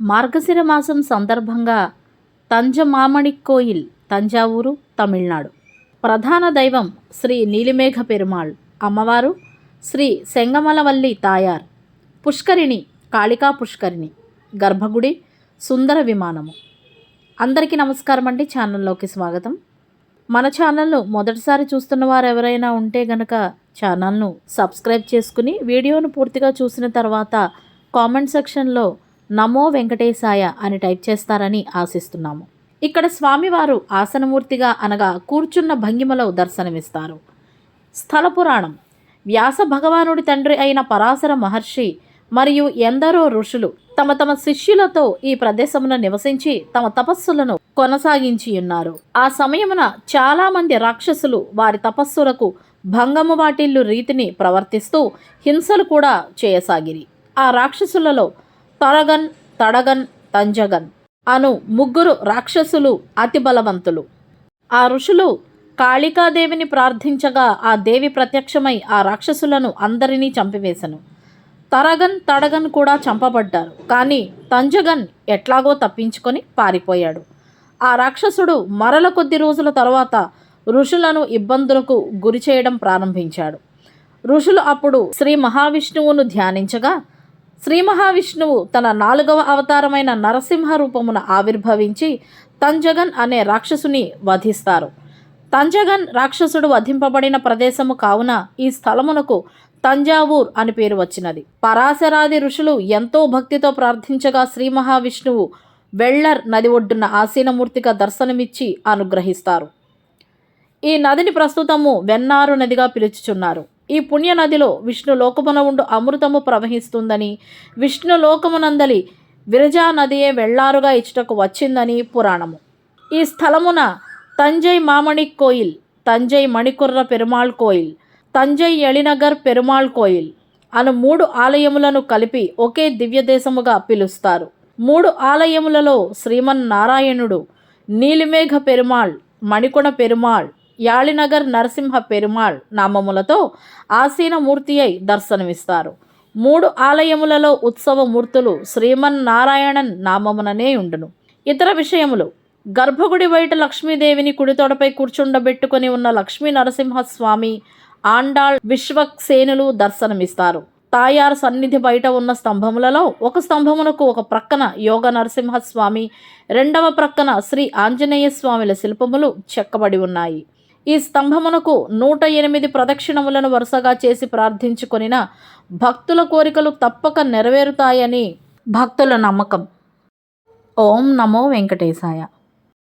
మార్గశిర మాసం సందర్భంగా తంజమామణి కోయిల్ తంజావూరు తమిళనాడు. ప్రధాన దైవం శ్రీ నీలిమేఘ పెరుమాళ్. అమ్మవారు శ్రీ సెంగమలవల్లి తాయార్. పుష్కరిణి కాళికా పుష్కరిణి. గర్భగుడి సుందర విమానము. అందరికీ నమస్కారం అండి. ఛానల్లోకి స్వాగతం. మన ఛానల్ను మొదటిసారి చూస్తున్న వారు ఎవరైనా ఉంటే గనక ఛానల్ను సబ్స్క్రైబ్ చేసుకుని వీడియోను పూర్తిగా చూసిన తర్వాత కామెంట్ సెక్షన్లో నమో వెంకటేశాయ అని టైప్ చేస్తారని ఆశిస్తున్నాము. ఇక్కడ స్వామివారు ఆసనమూర్తిగా అనగా కూర్చున్న భంగిమలో దర్శనమిస్తారు. స్థల పురాణం. వ్యాస భగవానుడి తండ్రి అయిన పరాశర మహర్షి మరియు ఎందరో ఋషులు తమ తమ శిష్యులతో ఈ ప్రదేశమున నివసించి తమ తపస్సులను కొనసాగించి ఉన్నారు. ఆ సమయమున చాలామంది రాక్షసులు వారి తపస్సులకు భంగము వాటిల్లు రీతిని ప్రవర్తిస్తూ హింసలు కూడా చేయసాగిరి. ఆ రాక్షసులలో తరగన్ తడగన్ తంజగన్ అను ముగ్గురు రాక్షసులు అతి బలవంతులు. ఆ ఋషులు కాళికాదేవిని ప్రార్థించగా ఆ దేవి ప్రత్యక్షమై ఆ రాక్షసులను అందరినీ చంపివేశను తరగన్ తడగన్ కూడా చంపబడ్డారు. కానీ తంజగన్ ఎట్లాగో తప్పించుకొని పారిపోయాడు. ఆ రాక్షసుడు మరల కొద్ది రోజుల తర్వాత ఋషులను ఇబ్బందులకు గురి చేయడం ప్రారంభించాడు. ఋషులు అప్పుడు శ్రీ మహావిష్ణువును ధ్యానించగా శ్రీ మహావిష్ణువు తన నాలుగవ అవతారమైన నరసింహ రూపమున ఆవిర్భవించి తంజగన్ అనే రాక్షసుని వధిస్తారు. తంజగన్ రాక్షసుడు వధింపబడిన ప్రదేశము కావున ఈ స్థలమునకు తంజావూర్ అని పేరు వచ్చినది. పరాశరాది ఋషులు ఎంతో భక్తితో ప్రార్థించగా శ్రీ మహావిష్ణువు వెళ్ళర్ నది ఒడ్డున ఆసీనమూర్తిగా దర్శనమిచ్చి అనుగ్రహిస్తారు. ఈ నదిని ప్రస్తుతము వెన్నారు నదిగా పిలుచుచున్నారు. ఈ పుణ్య నదిలో విష్ణు లోకమున ఉండు అమృతము ప్రవహిస్తుందని విష్ణు లోకమునందలి విరజా నదియే వెళ్ళారుగా ఇచ్చుటకు వచ్చిందని పురాణము. ఈ స్థలమున తంజై మామణి కోయిల్ తంజై మణికుర్ర పెరుమాళ్ కోయిల్ తంజై ఎళినగర్ పెరుమాళ్ కోయిల్ అను మూడు ఆలయములను కలిపి ఒకే దివ్యదేశముగా పిలుస్తారు. మూడు ఆలయములలో శ్రీమన్నారాయణుడు నీలిమేఘ పెరుమాళ్ మణికొణ పెరుమాళ్ యాళినగర్ నరసింహ పెరుమాళ్ నామములతో ఆసీనమూర్తి అయి దర్శనమిస్తారు. మూడు ఆలయములలో ఉత్సవ మూర్తులు శ్రీమన్నారాయణన్ నామముననే ఉండును. ఇతర విషయములు. గర్భగుడి బయట లక్ష్మీదేవిని కుడితోడపై కూర్చుండబెట్టుకొని ఉన్న లక్ష్మీ నరసింహస్వామి ఆండాళ్ విశ్వక్సేనులు దర్శనమిస్తారు. తాయారు సన్నిధి బయట ఉన్న స్తంభములలో ఒక స్తంభమునకు ఒక ప్రక్కన యోగ నరసింహస్వామి రెండవ ప్రక్కన శ్రీ ఆంజనేయ స్వామిల శిల్పములు చెక్కబడి ఉన్నాయి. ఈ స్తంభమునకు నూట ఎనిమిది ప్రదక్షిణములను వరుసగా చేసి ప్రార్థించుకొనిన భక్తుల కోరికలు తప్పక నెరవేరుతాయని భక్తుల నమ్మకం. ఓం నమో వెంకటేశాయ.